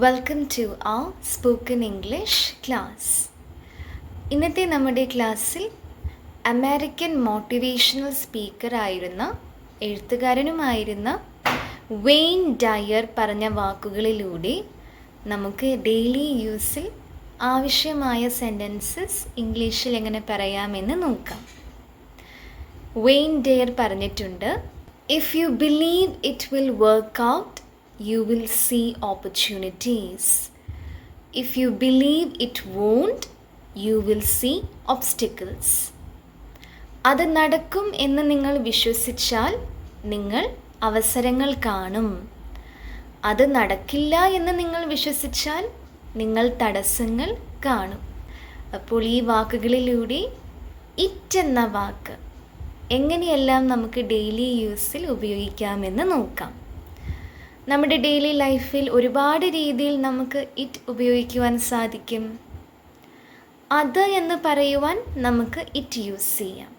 Welcome to a spoken English class ഇന്നത്തെ നമ്മുടെ ക്ലാസ്സിൽ അമേരിക്കൻ മോട്ടിവേഷണൽ സ്പീക്കറായിരുന്ന എഴുത്തുകാരനുമായിരുന്ന വെയിൻ ഡയർ പറഞ്ഞ വാക്കുകളിലൂടെ നമുക്ക് ഡെയിലി യൂസിൽ ആവശ്യമായ സെന്റൻസസ് ഇംഗ്ലീഷിൽ എങ്ങനെ പറയാമെന്ന് നോക്കാം. വെയിൻ ഡയർ പറഞ്ഞിട്ടുണ്ട് if you believe it will work out you will see opportunities if you believe it won't you will see obstacles. അത് നടക്കും എന്ന് നിങ്ങൾ വിശ്വസിച്ചാൽ നിങ്ങൾ അവസരങ്ങൾ കാണും. അത് നടക്കില്ല എന്ന് നിങ്ങൾ വിശ്വസിച്ചാൽ നിങ്ങൾ തടസ്സങ്ങൾ കാണും. അപ്പോൾ ഈ വാക്കുകളിലൂടെ ഇറ്റ് എന്ന വാക്ക് എങ്ങനെയെല്ലാം നമുക്ക് ഡെയിലി യൂസിൽ ഉപയോഗിക്കാമെന്ന് നോക്കാം. നമ്മുടെ ഡെയിലി ലൈഫിൽ ഒരുപാട് രീതിയിൽ നമുക്ക് ഇറ്റ് ഉപയോഗിക്കുവാൻ സാധിക്കും. അത് എന്ന് പറയുവാൻ നമുക്ക് ഇറ്റ് യൂസ് ചെയ്യാം.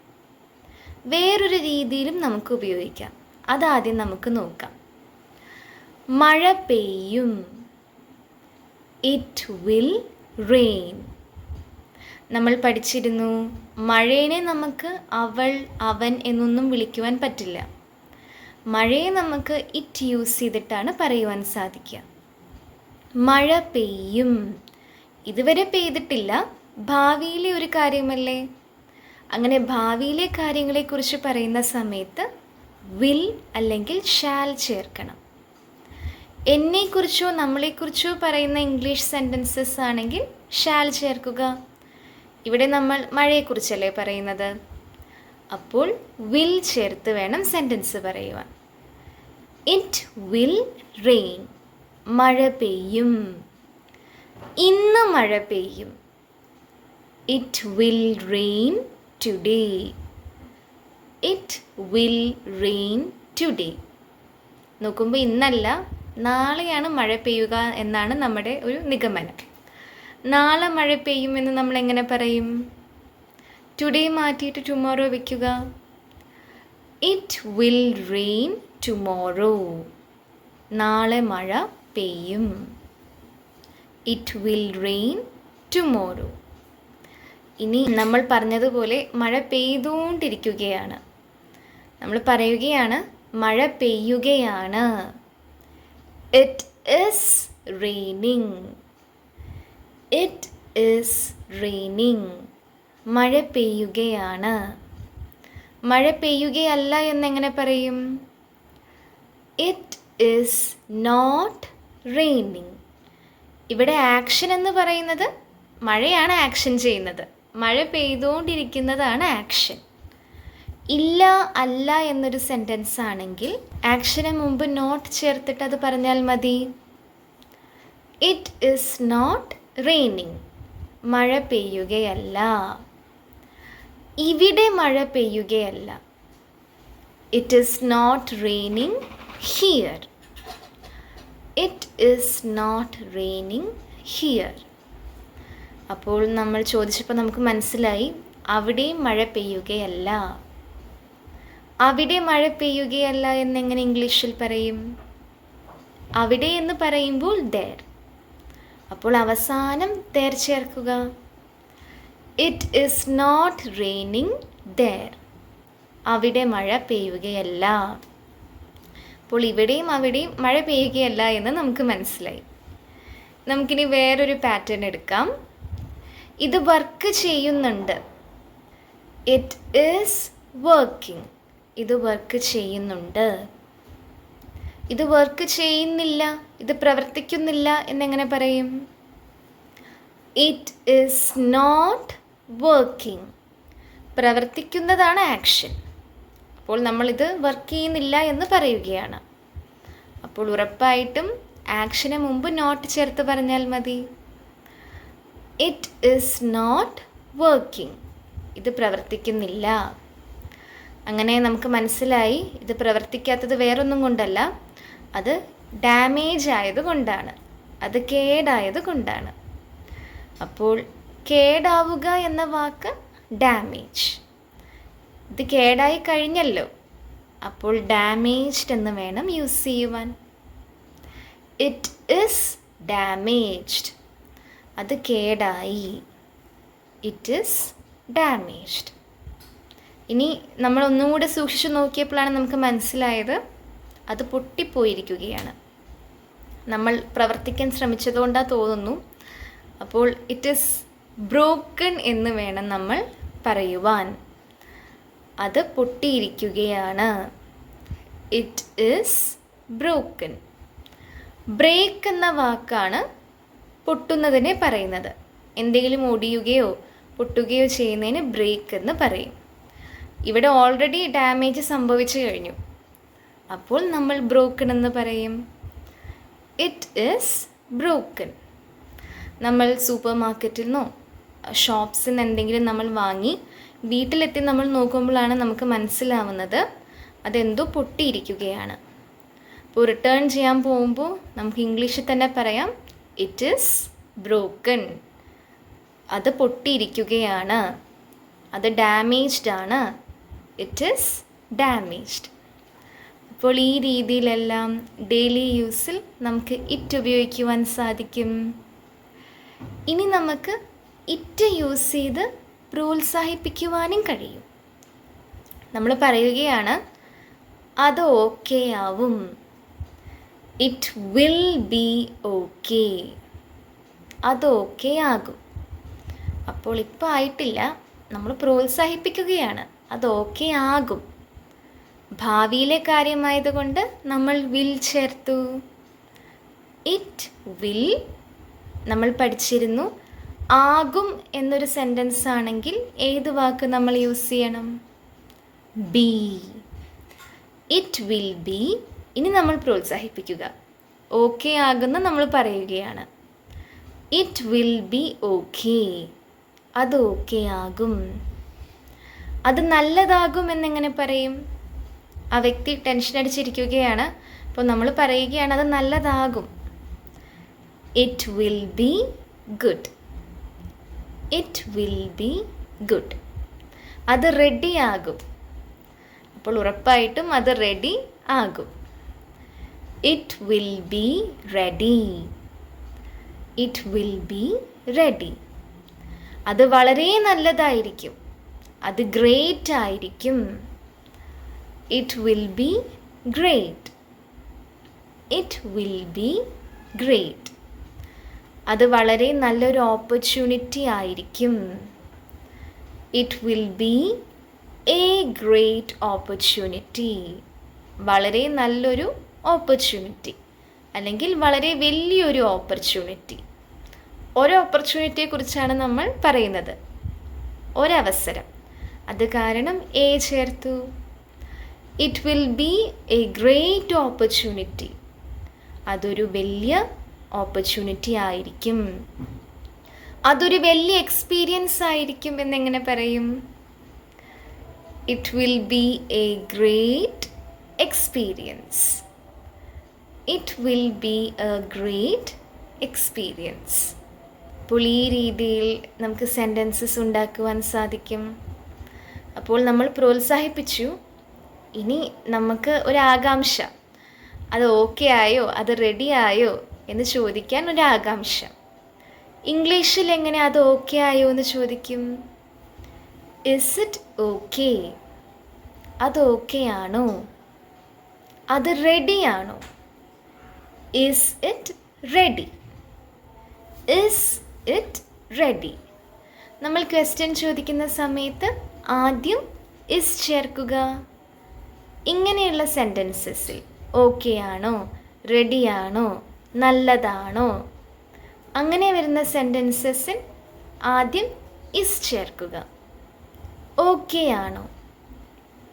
വേറൊരു രീതിയിലും നമുക്ക് ഉപയോഗിക്കാം. അതാദ്യം നമുക്ക് നോക്കാം. മഴ പെയ്യും. ഇറ്റ് വിൽ റെയിൻ നമ്മൾ പഠിച്ചിരുന്നു മഴയെ നമുക്ക് അവൾ അവൻ എന്നൊന്നും വിളിക്കുവാൻ പറ്റില്ല. മഴയെ നമുക്ക് ഇറ്റ് യൂസ് ചെയ്തിട്ടാണ് പറയുവാൻ സാധിക്കുക. മഴ പെയ്യും. ഇതുവരെ പെയ്തിട്ടില്ല. ഭാവിയിലെ ഒരു കാര്യമല്ലേ? അങ്ങനെ ഭാവിയിലെ കാര്യങ്ങളെക്കുറിച്ച് പറയുന്ന സമയത്ത് വിൽ അല്ലെങ്കിൽ ഷാൽ ചേർക്കണം. എന്നെക്കുറിച്ചോ നമ്മളെക്കുറിച്ചോ പറയുന്ന ഇംഗ്ലീഷ് സെന്റൻസസ് ആണെങ്കിൽ ഷാൽ ചേർക്കുക. ഇവിടെ നമ്മൾ മഴയെക്കുറിച്ചല്ലേ പറയുന്നത്? അപ്പോൾ വിൽ ചേർത്ത് വേണം സെന്റൻസ് പറയുവാൻ. ഇറ്റ് വിൽ റെയിൻ മഴ പെയ്യും. ഇന്ന് മഴ പെയ്യും. It will rain today it will rain today നോക്കുമ്പോൾ ഇന്നല്ല നാളെയാണ് മഴ പെയ്യുക എന്നാണ് നമ്മുടെ ഒരു നിഗമനം. നാളെ മഴ പെയ്യുമെന്ന് നമ്മൾ എങ്ങനെ പറയും? ടുഡേ മാറ്റിയിട്ട് ടുമോറോ വയ്ക്കുക ഇറ്റ് വിൽ റെയിൻ ടുമോറോ നാളെ മഴ പെയ്യും. ഇറ്റ് വിൽ റെയിൻ ടുമോറോ ഇനി നമ്മൾ പറഞ്ഞതുപോലെ മഴ പെയ്തുകൊണ്ടിരിക്കുകയാണ്. നമ്മൾ പറയുകയാണ് മഴ പെയ്യുകയാണ്. It is raining it is raining മഴ പെയ്യുകയാണ്. മഴ പെയ്യുകയല്ല എന്നെങ്ങനെ പറയും? ഇറ്റ് ഇസ് നോട്ട് റെയിനിങ് ഇവിടെ ആക്ഷൻ എന്ന് പറയുന്നത് മഴയാണ് ആക്ഷൻ ചെയ്യുന്നത്. മഴ പെയ്തുകൊണ്ടിരിക്കുന്നതാണ് ആക്ഷൻ ഇല്ല അല്ല എന്നൊരു സെന്റൻസ് ആണെങ്കിൽ ആക്ഷന് മുമ്പ് നോട്ട് ചേർത്തിട്ട് അത് പറഞ്ഞാൽ മതി. ഇറ്റ് ഇസ് നോട്ട് റെയിനിങ് മഴ പെയ്യുകയല്ല. ഇവിടെ മഴ പെയ്യുകയല്ല. It is not raining here it is not raining here അപ്പോൾ നമ്മൾ ചോദിച്ചപ്പോൾ നമുക്ക് മനസ്സിലായി അവിടെയും മഴ പെയ്യുകയല്ല. അവിടെ മഴ പെയ്യുകയല്ല എന്നെങ്ങനെ ഇംഗ്ലീഷിൽ പറയും? അവിടെ എന്ന് പറയുമ്പോൾ ദേർ അപ്പോൾ അവസാനം ദർ ചേർക്കുക. It is not raining there അവിടെ മഴ പെയ്യുകയല്ല. അപ്പോൾ ഇവിടെയും അവിടെയും മഴ പെയ്യുകയല്ല എന്ന് നമുക്ക് മനസ്സിലായി. നമുക്കിനി വേറൊരു പാറ്റേൺ എടുക്കാം. ഇത് വർക്ക് ചെയ്യുന്നുണ്ട്. ഇറ്റ് ഈസ് വർക്കിംഗ് ഇത് വർക്ക് ചെയ്യുന്നുണ്ട്. ഇത് വർക്ക് ചെയ്യുന്നില്ല. ഇത് പ്രവർത്തിക്കുന്നില്ല എന്നെങ്ങനെ പറയും? ഇറ്റ് ഈസ് നോട്ട് വർക്കിംഗ് പ്രവർത്തിക്കുന്നതാണ് ആക്ഷൻ അപ്പോൾ നമ്മളിത് വർക്ക് ചെയ്യുന്നില്ല എന്ന് പറയുകയാണ്. അപ്പോൾ ഉറപ്പായിട്ടും ആക്ഷന് മുമ്പ് നോട്ട് ചേർത്ത് പറഞ്ഞാൽ മതി. ഇറ്റ് ഈസ് നോട്ട് വർക്കിംഗ് ഇത് പ്രവർത്തിക്കുന്നില്ല. അങ്ങനെ നമുക്ക് മനസ്സിലായി ഇത് പ്രവർത്തിക്കാത്തത് വേറൊന്നും കൊണ്ടല്ല. അത് ഡാമേജ് ആയതുകൊണ്ടാണ് അത് കേടായത് കൊണ്ടാണ്. അപ്പോൾ കേടാവുക എന്ന വാക്ക് ഡാമേജ് ഇത് കേടായി കഴിഞ്ഞല്ലോ. അപ്പോൾ ഡാമേജ്ഡ് എന്ന് വേണം യൂസ് ചെയ്യുവാൻ. ഇറ്റ് ഇസ് ഡാമേജ്ഡ് അത് കേടായി. ഇറ്റ് ഈസ് ഡാമേജ്ഡ് ഇനി നമ്മൾ ഒന്നും കൂടെ സൂക്ഷിച്ചു നോക്കിയപ്പോഴാണ് നമുക്ക് മനസ്സിലായത് അത് പൊട്ടിപ്പോയിരിക്കുകയാണ്. നമ്മൾ പ്രവർത്തിക്കാൻ ശ്രമിച്ചതുകൊണ്ടാണ് തോന്നുന്നു. അപ്പോൾ ഇറ്റ് ഈസ് ബ്രോക്കൺ എന്ന് വേണം നമ്മൾ പറയുവാൻ. അത് പൊട്ടിയിരിക്കുകയാണ്. ഇറ്റ് ഈസ് ബ്രോക്കൺ ബ്രേക്ക് എന്ന വാക്കാണ് പൊട്ടുന്നതിനെ പറയുന്നത്. എന്തെങ്കിലും ഒടിയുകയോ പൊട്ടുകയോ ചെയ്യുന്നതിന് ബ്രേക്ക് എന്ന് പറയും. ഇവിടെ ഓൾറെഡി ഡാമേജ് സംഭവിച്ചു കഴിഞ്ഞു. അപ്പോൾ നമ്മൾ ബ്രോക്കൺ എന്ന് പറയും. ഇറ്റ് ഈസ് ബ്രോക്കൺ നമ്മൾ സൂപ്പർ മാർക്കറ്റിൽ നിന്നോ ഷോപ്സിൽ നിന്ന് എന്തെങ്കിലും നമ്മൾ വാങ്ങി വീട്ടിലെത്തി നമ്മൾ നോക്കുമ്പോഴാണ് നമുക്ക് മനസ്സിലാവുന്നത് അതെന്തോ പൊട്ടിയിരിക്കുകയാണ്. അപ്പോൾ റിട്ടേൺ ചെയ്യാൻ പോകുമ്പോൾ നമുക്ക് ഇംഗ്ലീഷിൽ തന്നെ പറയാം ഇറ്റ് ഈസ് ബ്രോക്കൺ അത് പൊട്ടിയിരിക്കുകയാണ്. അത് ഡാമേജ്ഡ് ആണ്. ഇറ്റ് ഈസ് ഡാമേജ്ഡ് അപ്പോൾ ഈ രീതിയിലെല്ലാം ഡെയിലി യൂസിൽ നമുക്ക് ഇറ്റ് ഉപയോഗിക്കുവാൻ സാധിക്കും. ഇനി നമുക്ക് ഇറ്റ് യൂസ് ചെയ്ത് പ്രോത്സാഹിപ്പിക്കുവാനും കഴിയും. നമ്മൾ പറയുകയാണ് അത് ഓക്കെ ആവും. ഇറ്റ് വിൽ ബി ഓക്കെ അത് ഓക്കെ ആകും. അപ്പോൾ ഇപ്പോൾ ആയിട്ടില്ല. നമ്മൾ പ്രോത്സാഹിപ്പിക്കുകയാണ് അത് ഓക്കെ ആകും. ഭാവിയിലെ കാര്യമായതുകൊണ്ട് നമ്മൾ വിൽ ചേർത്തു. ഇറ്റ് വിൽ നമ്മൾ പഠിച്ചിരുന്നു. ആകും എന്നൊരു സെന്റൻസ് ആണെങ്കിൽ ഏത് വാക്ക് നമ്മൾ യൂസ് ചെയ്യണം? ബി ഇറ്റ് വിൽ ബി ഇനി നമ്മൾ പ്രോത്സാഹിപ്പിക്കുക. ഓക്കെ ആകുന്ന നമ്മൾ പറയുകയാണ്. ഇറ്റ് വിൽ ബി ഓക്കെ അത് ഓക്കെ ആകും. അത് നല്ലതാകും എന്നെങ്ങനെ പറയും? ആ വ്യക്തി ടെൻഷൻ അടിച്ചിരിക്കുകയാണ്. അപ്പോൾ നമ്മൾ പറയുകയാണ് അത് നല്ലതാകും. It will be good it will be good അത് റെഡി ആകും. അപ്പോൾ ഉറപ്പായിട്ടും അത് റെഡി ആകും. It will be ready it will be ready അത് വളരെ നല്ലതായിരിക്കും. അത് ഗ്രേറ്റ് ആയിരിക്കും. It will be great it will be great അത് വളരെ നല്ലൊരു ഓപ്പർച്യൂണിറ്റി ആയിരിക്കും. It will be a great opportunity വളരെ നല്ലൊരു ഓപ്പർച്യൂണിറ്റി അല്ലെങ്കിൽ വളരെ വലിയൊരു ഓപ്പർച്യൂണിറ്റി ഒരു ഓപ്പർച്യൂണിറ്റിയെക്കുറിച്ചാണ് നമ്മൾ പറയുന്നത്. ഒരവസരം. അത് കാരണം എ ചേർത്തു. It will be a great opportunity അതൊരു വലിയ ഓപ്പർച്യൂണിറ്റി ആയിരിക്കും. അതൊരു വലിയ എക്സ്പീരിയൻസ് ആയിരിക്കും എന്നെങ്ങനെ പറയും? It will be a great experience it will be a great experience അപ്പോൾ ഈ രീതിയിൽ നമുക്ക് സെന്റൻസസ് ഉണ്ടാക്കുവാൻ സാധിക്കും. അപ്പോൾ നമ്മൾ പ്രോത്സാഹിപ്പിച്ചു. ഇനി നമുക്ക് ഒരു ആകാംക്ഷ അത് ഓക്കെ ആയോ? അത് റെഡി ആയോ? എന്ന് ചോദിക്കാൻ ഒരു ആകാംക്ഷ ഇംഗ്ലീഷിൽ എങ്ങനെ അത് ഓക്കെ ആയോ എന്ന് ചോദിക്കും. ഇസ് ഇറ്റ് ഓക്കെ അത് ഓക്കെ ആണോ? അത് റെഡി ആണോ? Is it ready is it ready നമ്മൾ ക്വസ്റ്റ്യൻ ചോദിക്കുന്ന സമയത്ത് ആദ്യം ഇസ് ചേർക്കുക. ഇങ്ങനെയുള്ള സെന്റൻസസിൽ ഓക്കെ ആണോ? റെഡിയാണോ നല്ലതാണോ? അങ്ങനെ വരുന്ന സെന്റൻസസിൽ ആദ്യം ഇസ് ചേർക്കുക. ഓക്കെ ആണോ?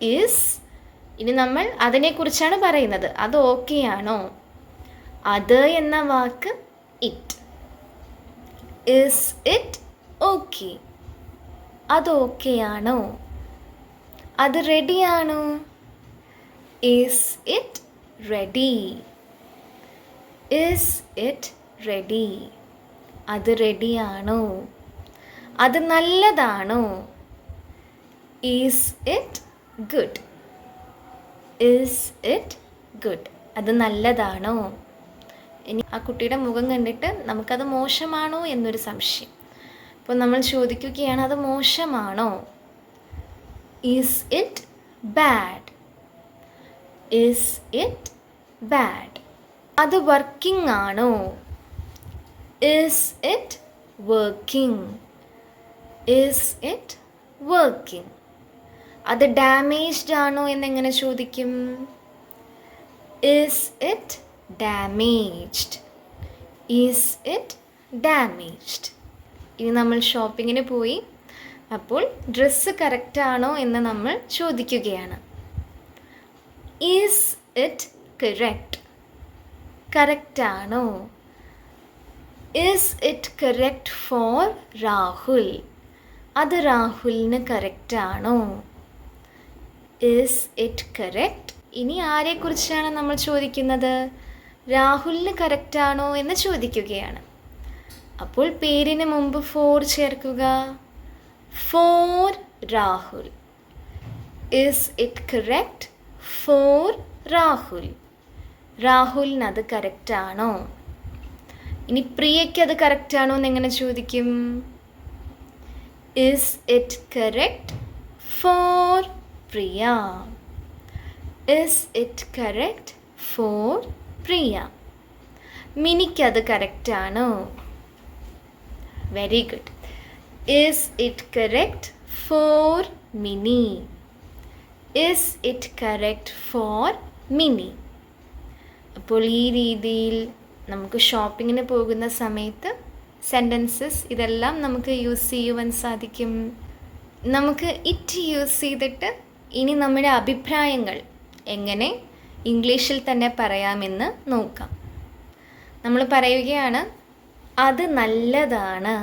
ഇസ് ഇനി നമ്മൾ അതിനെക്കുറിച്ചാണ് പറയുന്നത്. അത് ഓക്കെ ആണോ? അത് എന്ന വാക്ക് ഇറ്റ് ഇസ് ഇറ്റ് ഓക്കെ അത് ഓക്കെ ആണോ? അത് റെഡിയാണോ is it ready is it ready അത് റെഡിയാണോ അത് നല്ലതാണോ? Is it good is it good അത് നല്ലതാണോ? ഇനി ആ കുട്ടിയുടെ മുഖം കണ്ടിട്ട് നമുക്കത് മോശമാണോ എന്നൊരു സംശയം. അപ്പോൾ നമ്മൾ ചോദിക്കുകയാണ് അത് മോശമാണോ? Is it bad is it bad അത് വർക്കിംഗ് ആണോ? Is it working is it working അത് ഡാമേജ്ഡ് ആണോ എന്നെങ്ങനെ ചോദിക്കും? Is it damaged is it damaged ഇനി നമ്മൾ ഷോപ്പിങ്ങിന് പോയി. അപ്പോൾ ഡ്രസ്സ് കറക്റ്റാണോ എന്ന് നമ്മൾ ചോദിക്കുകയാണ്. Is it correct കറക്റ്റാണോ? Is it correct for Rahul അത് രാഹുലിന് കറക്റ്റാണോ? ഈസ് ഇറ്റ് കറക്റ്റ് ഇനി ആരെക്കുറിച്ചാണ് നമ്മൾ ചോദിക്കുന്നത്? രാഹുലിന് കറക്റ്റാണോ എന്ന് ചോദിക്കുകയാണ്. അപ്പോൾ പേരിന് മുമ്പ് ഫോർ ചേർക്കുക. For Rahul is it correct for Rahul രാഹുലിന് അത് കറക്റ്റാണോ ഇനി പ്രിയയ്ക്ക് അത് കറക്റ്റാണോ എന്ന് എങ്ങനെ ചോദിക്കും? Is it correct for Priya? Is it correct for Priya? മിനിക്കത് കറക്റ്റാണോ very good is it correct for Mini? Is it correct for Mini? അപ്പോൾ ഈ രീതിയിൽ നമുക്ക് ഷോപ്പിങ്ങിന് പോകുന്ന സമയത്ത് സെന്റൻസസ് ഇതെല്ലാം നമുക്ക് യൂസ് ചെയ്യുവാൻ സാധിക്കും. നമുക്ക് ഇറ്റ് യൂസ് ചെയ്തിട്ട് ഇനി നമ്മുടെ അഭിപ്രായങ്ങൾ എങ്ങനെ ഇംഗ്ലീഷിൽ തന്നെ പറയാമെന്ന് നോക്കാം. നമ്മൾ പറയുകയാണ് അത് നല്ലതാണ്.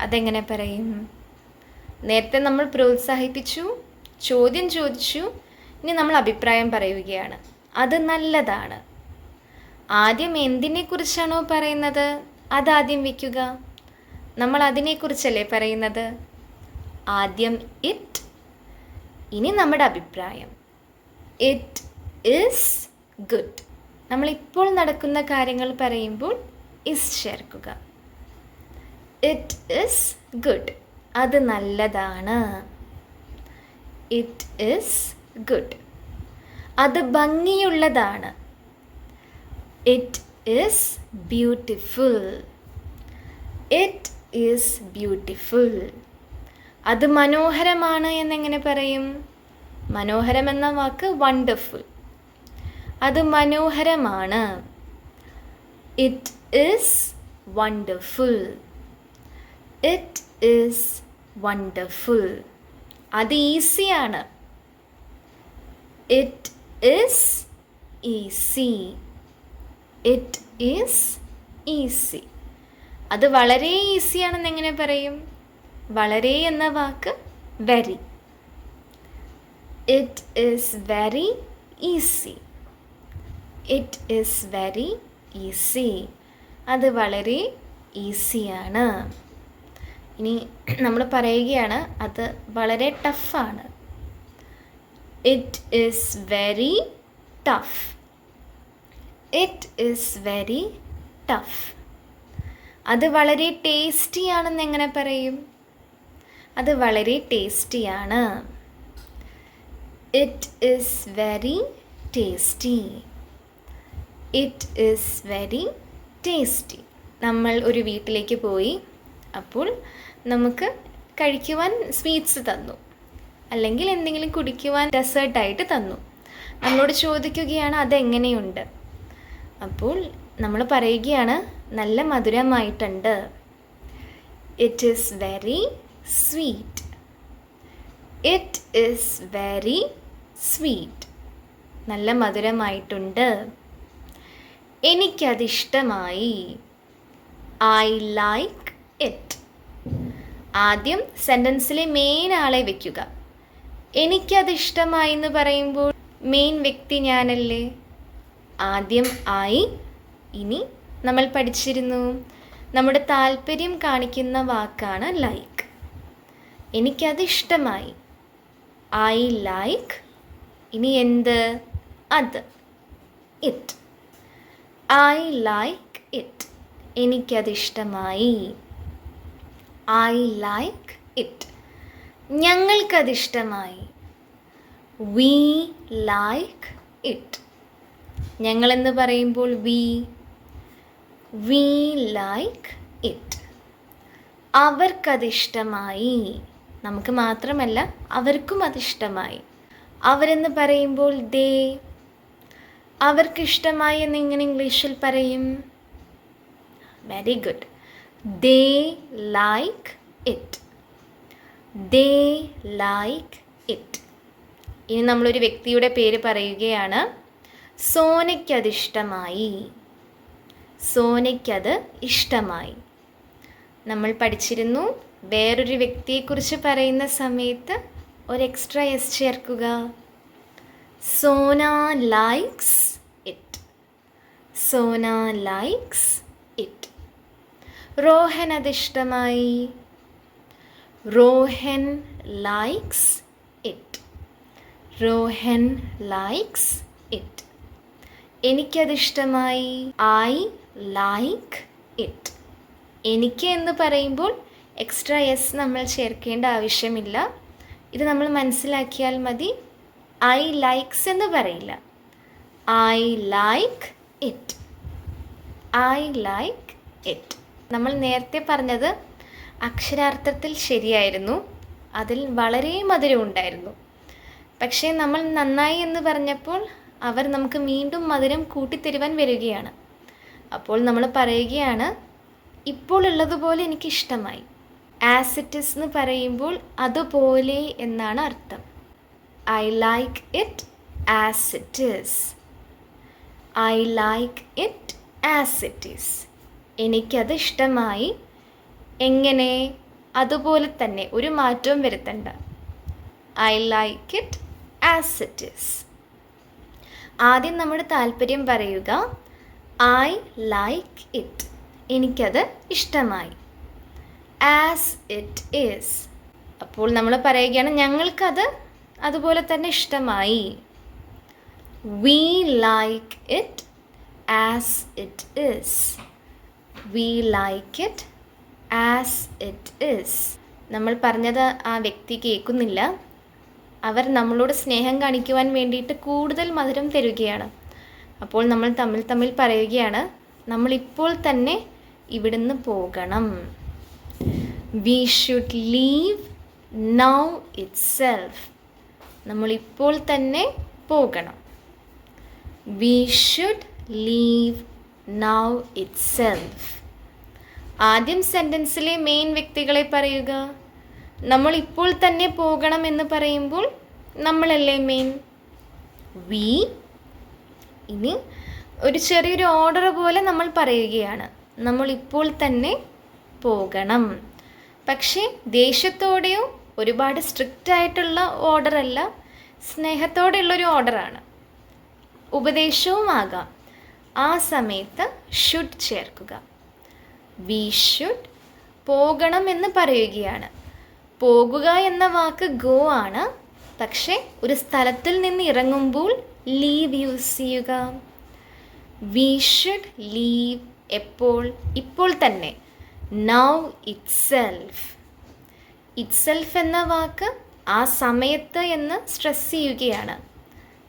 അതെങ്ങനെ പറയും? നേരത്തെ നമ്മൾ പ്രോത്സാഹിപ്പിച്ചു ചോദ്യം ചോദിച്ചു ഇനി നമ്മൾ അഭിപ്രായം പറയുകയാണ്. അത് നല്ലതാണ്. ആദ്യം എന്തിനെക്കുറിച്ചാണോ പറയുന്നത്? അതാദ്യം വയ്ക്കുക നമ്മൾ അതിനെക്കുറിച്ചല്ലേ പറയുന്നത്? ആദ്യം ഇറ്റ് ഇനി നമ്മുടെ അഭിപ്രായം. ഇറ്റ് ഈസ് ഗുഡ് നമ്മളിപ്പോൾ നടക്കുന്ന കാര്യങ്ങൾ പറയുമ്പോൾ ഇസ് ചേർക്കുക. ഇറ്റ് ഈസ് ഗുഡ് അത് നല്ലതാണ്. ഇറ്റ് ഈസ് ഗുഡ് അത് ഭംഗിയുള്ളതാണ്. It is beautiful it is beautiful അത് മനോഹരമാണ് എന്നെങ്ങനെ പറയും? മനോഹരം എന്ന വാക്ക് വണ്ടർഫുൾ അത് മനോഹരമാണ്. It is wonderful it is wonderful അത് ഈസിയാണ് it is easy it is easy അത് വളരെ ഈസിയാണെന്ന് എങ്ങനെ പറയും? വളരെ എന്ന വാക്ക് very it is very easy it is very easy അത് വളരെ ഈസിയാണ്. ഇനി നമ്മൾ പറയുകയാണ് അത് വളരെ ടഫാണ് it is very tough it is very tough അത് വളരെ ടേസ്റ്റി ആണെന്ന് എങ്ങനെ പറയും? അത് വളരെ ടേസ്റ്റിയാണ് it is very tasty it is very tasty നമ്മൾ ഒരു വീട്ടിലേക്ക് പോയി അപ്പോൾ നമുക്ക് കഴിക്കുവാൻ സ്വീറ്റ്സ് തന്നു. അല്ലെങ്കിൽ എന്തെങ്കിലും കുടിക്കുവാൻ ഡെസേർട്ടായിട്ട് തന്നു. നമ്മളോട് ചോദിക്കുകയാണ് അതെങ്ങനെയുണ്ട്? അപ്പോൾ നമ്മൾ പറയുകയാണ് നല്ല മധുരമായിട്ടുണ്ട്. It is very sweet it is very sweet നല്ല മധുരമായിട്ടുണ്ട്. എനിക്കതിഷ്ടമായി. ഐ ലൈക്ക് ഇറ്റ് ആദ്യം സെന്റൻസിലെ മെയിൻ ആളെ വെക്കുക. എനിക്കത് ഇഷ്ടമായി എന്ന് പറയുമ്പോൾ മെയിൻ വ്യക്തി ഞാനല്ലേ? ആദ്യം ആയി ഇനി നമ്മൾ പഠിച്ചിരുന്നു. നമ്മുടെ താല്പര്യം കാണിക്കുന്ന വാക്കാണ് ലൈക്ക് എനിക്കത് ഇഷ്ടമായി ഐ ലൈക്ക് ഇനി എന്ത്? അത്. ഇറ്റ് ഐ ലൈക്ക് ഇറ്റ് എനിക്കത് ഇഷ്ടമായി ഐ ലൈക്ക് ഇറ്റ് ഞങ്ങൾക്കതിഷ്ടമായി. വി ലൈക്ക് ഇറ്റ് ഞങ്ങളെന്ന് പറയുമ്പോൾ വി വി ലൈക്ക് ഇറ്റ് അവർക്കതിഷ്ടമായി. നമുക്ക് മാത്രമല്ല അവർക്കും അതിഷ്ടമായി അവരെന്ന് പറയുമ്പോൾ ദേ അവർക്കിഷ്ടമായി എന്ന് എങ്ങനെ ഇംഗ്ലീഷിൽ പറയും? Very good they like it they like it ഇനി നമ്മളൊരു വ്യക്തിയുടെ പേര് പറയുകയാണ്. സോനയ്ക്കതിഷ്ടമായി. സോനയ്ക്കത് ഇഷ്ടമായി. നമ്മൾ പഠിച്ചിരുന്നു. വേറൊരു വ്യക്തിയെക്കുറിച്ച് പറയുന്ന സമയത്ത് ഒരു എക്സ്ട്രാ എസ് ചേർക്കുക. Sona likes it Sona likes it Rohan അതിഷ്ടമായി Rohan likes it Rohan likes it എനിക്കതിഷ്ടമായി. I like it എനിക്ക് എന്ന് പറയുമ്പോൾ എക്സ്ട്രാ എസ് നമ്മൾ ചേർക്കേണ്ട ആവശ്യമില്ല. ഇത് നമ്മൾ മനസ്സിലാക്കിയാൽ മതി. ഐ ലൈക്സ് എന്ന് പറയില്ല. I like it I like it നമ്മൾ നേരത്തെ പറഞ്ഞത് അക്ഷരാർത്ഥത്തിൽ ശരിയായിരുന്നു. അതിൽ വളരെ മധുരം ഉണ്ടായിരുന്നു. പക്ഷേ നമ്മൾ നന്നായി എന്ന് പറഞ്ഞപ്പോൾ അവർ നമുക്ക് വീണ്ടും മധുരം കൂട്ടിത്തരുവാൻ വരികയാണ്. അപ്പോൾ നമ്മൾ പറയുകയാണ് ഇപ്പോൾ ഉള്ളതുപോലെ എനിക്കിഷ്ടമായി ആസ് ഇറ്റ് ഇസ് എന്ന് പറയുമ്പോൾ അതുപോലെ എന്നാണ് അർത്ഥം. I like it as it is I like it as it is എനിക്കത് ഇഷ്ടമായി. എങ്ങനെ? അതുപോലെ തന്നെ ഒരു മാറ്റവും വരുത്തണ്ട. I like it as it is ആദ്യം നമ്മുടെ താല്പര്യം പറയുക. ഐ ലൈക്ക് ഇറ്റ് എനിക്കത് ഇഷ്ടമായി. ആസ് ഇറ്റ് ഈസ് അപ്പോൾ നമ്മൾ പറയുകയാണ് ഞങ്ങൾക്കത് അതുപോലെ തന്നെ ഇഷ്ടമായി. We like it as it is we like it as it is നമ്മൾ പറഞ്ഞത് ആ വ്യക്തി കേൾക്കുന്നില്ല. അവർ നമ്മളോട് സ്നേഹം കാണിക്കുവാൻ വേണ്ടിയിട്ട് കൂടുതൽ മധുരം തരുകയാണ്. അപ്പോൾ നമ്മൾ തമ്മിൽ തമ്മിൽ പറയുകയാണ് നമ്മളിപ്പോൾ തന്നെ ഇവിടുന്ന് പോകണം. We should leave now itself നമ്മളിപ്പോൾ തന്നെ പോകണം. We should leave now itself ആദ്യം സെന്റൻസിലെ മെയിൻ വ്യക്തികളെ പറയുക. നമ്മൾ ഇപ്പോൾ തന്നെ പോകണം എന്ന് പറയുമ്പോൾ നമ്മളല്ലേ മെയിൻ വി ഇനി ഒരു ചെറിയൊരു ഓർഡർ പോലെ നമ്മൾ പറയുകയാണ്. നമ്മൾ ഇപ്പോൾ തന്നെ പോകണം. പക്ഷേ ദേഷ്യത്തോടെയോ ഒരുപാട് സ്ട്രിക്റ്റ് ആയിട്ടുള്ള ഓർഡർ അല്ല സ്നേഹത്തോടെയുള്ളൊരു ഓർഡറാണ് ഉപദേശവുമാകാം. ആ സമയത്ത് ഷുഡ് ചേർക്കുക. വി ഷുഡ് പോകണം എന്ന് പറയുകയാണ്. പോകുക എന്ന വാക്ക് ഗോ ആണ്. പക്ഷേ ഒരു സ്ഥലത്തിൽ നിന്ന് ഇറങ്ങുമ്പോൾ ലീവ് യൂസ് ചെയ്യുക. വി ഷുഡ് ലീവ് എപ്പോൾ? ഇപ്പോൾ തന്നെ. Now itself itself എന്ന വാക്ക് ആ സമയത്ത് എന്ന് സ്ട്രെസ് ചെയ്യുകയാണ്.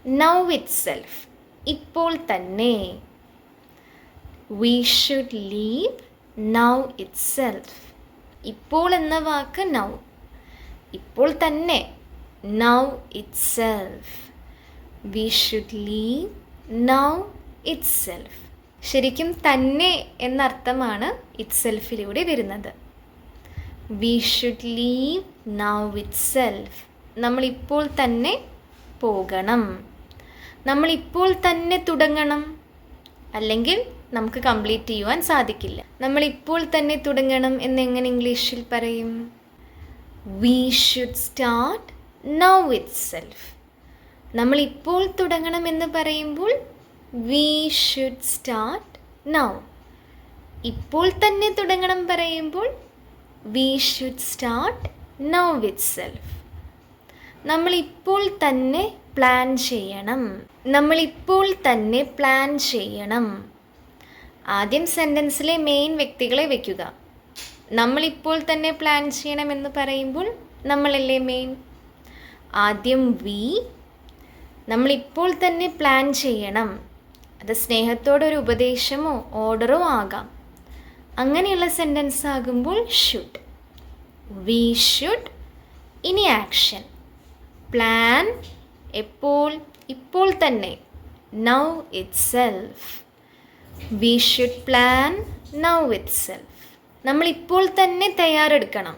നൗ ഇറ്റ് സെൽഫ് ഇപ്പോൾ തന്നെ. We should leave now itself ഇപ്പോൾ എന്ന വാക്ക് നൗ ഇപ്പോൾ തന്നെ. Now itself we should leave now itself ശരിക്കും തന്നെ എന്നർത്ഥമാണ് ഇറ്റ് സെൽഫിലൂടെ വരുന്നത്. We should leave now itself നമ്മളിപ്പോൾ തന്നെ പോകണം. നമ്മളിപ്പോൾ തന്നെ തുടങ്ങണം. അല്ലെങ്കിൽ നമുക്ക് കംപ്ലീറ്റ് ചെയ്യുവാൻ സാധിക്കില്ല. നമ്മൾ ഇപ്പോൾ തന്നെ തുടങ്ങണം എന്ന് എങ്ങനെ ഇംഗ്ലീഷിൽ പറയും? We should start now itself നമ്മൾ ഇപ്പോൾ തുടങ്ങണം എന്ന് പറയുമ്പോൾ വി ഷുഡ് സ്റ്റാർട്ട് നൗ ഇപ്പോൾ തന്നെ തുടങ്ങണം പറയുമ്പോൾ we should start now with self നമ്മൾ ഇപ്പോൾ തന്നെ പ്ലാൻ ചെയ്യണം. നമ്മൾ ഇപ്പോൾ തന്നെ പ്ലാൻ ചെയ്യണം. ആദ്യം സെന്റൻസിലെ മെയിൻ വ്യക്തികളെ വയ്ക്കുക നമ്മളിപ്പോൾ തന്നെ പ്ലാൻ ചെയ്യണമെന്ന് പറയുമ്പോൾ നമ്മളല്ലേ മെയിൻ ആദ്യം വി നമ്മളിപ്പോൾ തന്നെ പ്ലാൻ ചെയ്യണം. അത് സ്നേഹത്തോടൊരു ഉപദേശമോ ഓർഡറോ ആകാം. അങ്ങനെയുള്ള സെന്റൻസ് ആകുമ്പോൾ ഷുഡ് വി ഷുഡ് ഇനി ആക്ഷൻ പ്ലാൻ എപ്പോൾ? ഇപ്പോൾ തന്നെ. Now itself we should plan now itself നമ്മൾ ഇപ്പോൾ തന്നെ തയ്യാറെടുക്കണം.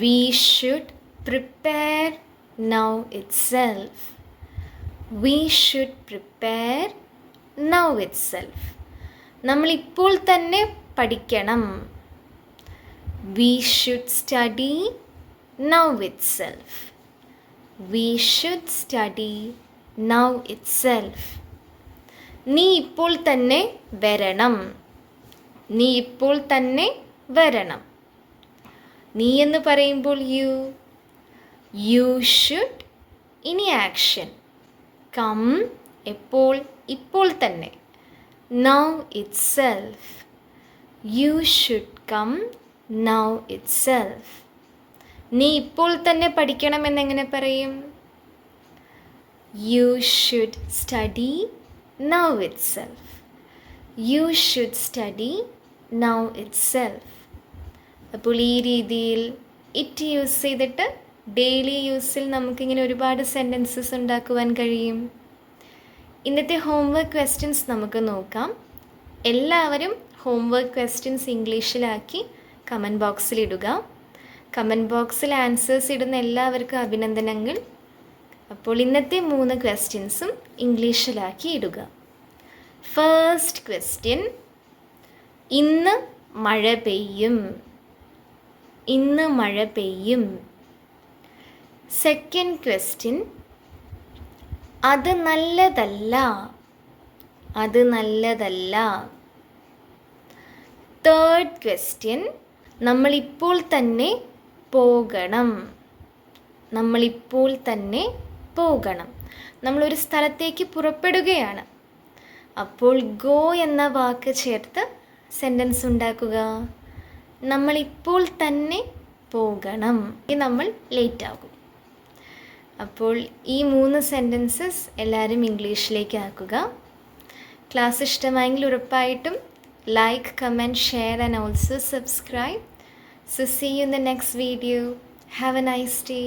We should prepare now itself we should prepare now itself നമ്മൾ ഇപ്പോൾ തന്നെ പഠിക്കണം. We should study now itself we should study now itself നീ ഇപ്പോൾ തന്നെ വരണം. നീ ഇപ്പോൾ തന്നെ വരണം. നീ എന്ന് പറയുമ്പോൾ യു യു ഷുഡ് ഇനി ആക്ഷൻ കം എപ്പോൾ? ഇപ്പോൾ തന്നെ. Now itself you should come now itself നീ ഇപ്പോൾ തന്നെ പഠിക്കണമെന്നെങ്ങനെ പറയും? You should study now itself. You study now itself അപ്പോൾ ഈ രീതിയിൽ ഇറ്റ് യൂസ് ചെയ്തിട്ട് ഡെയിലി യൂസിൽ നമുക്കിങ്ങനെ ഒരുപാട് സെന്റൻസസ് ഉണ്ടാക്കുവാൻ കഴിയും. ഇന്നത്തെ ഹോംവർക്ക് ക്വസ്റ്റ്യൻസ് നമുക്ക് നോക്കാം. എല്ലാവരും ഹോംവർക്ക് ക്വസ്റ്റ്യൻസ് ഇംഗ്ലീഷിലാക്കി കമന്റ് ബോക്സിൽ ഇടുക. കമന്റ് ബോക്സിൽ ആൻസേഴ്സ് ഇടുന്ന എല്ലാവർക്കും അഭിനന്ദനങ്ങൾ. അപ്പോൾ ഇന്നത്തെ മൂന്ന് ക്വസ്റ്റ്യൻസും ഇംഗ്ലീഷിലാക്കി ഇടുക. ഫസ്റ്റ് ക്വസ്റ്റ്യൻ ഇന്ന് മഴ പെയ്യും. ഇന്ന് മഴ പെയ്യും. സെക്കൻഡ് ക്വസ്റ്റ്യൻ അത് നല്ലതല്ല. അത് നല്ലതല്ല. തേർഡ് ക്വസ്റ്റ്യൻ നമ്മളിപ്പോൾ തന്നെ പോകണം. നമ്മളിപ്പോൾ തന്നെ പോകണം. നമ്മളൊരു സ്ഥലത്തേക്ക് പുറപ്പെടുകയാണ്. അപ്പോൾ ഗോ എന്ന വാക്ക് ചേർത്ത് സെന്റൻസ് ഉണ്ടാക്കുക. നമ്മളിപ്പോൾ തന്നെ പോകണം. നമ്മൾ ലേറ്റ് ആകും. അപ്പോൾ ഈ മൂന്ന് സെന്റൻസസ് എല്ലാവരും ഇംഗ്ലീഷിലേക്ക് ആക്കുക. ക്ലാസ് ഇഷ്ടമായെങ്കിൽ ഉറപ്പായിട്ടും like comment share and also subscribe so see you in the next video have a nice day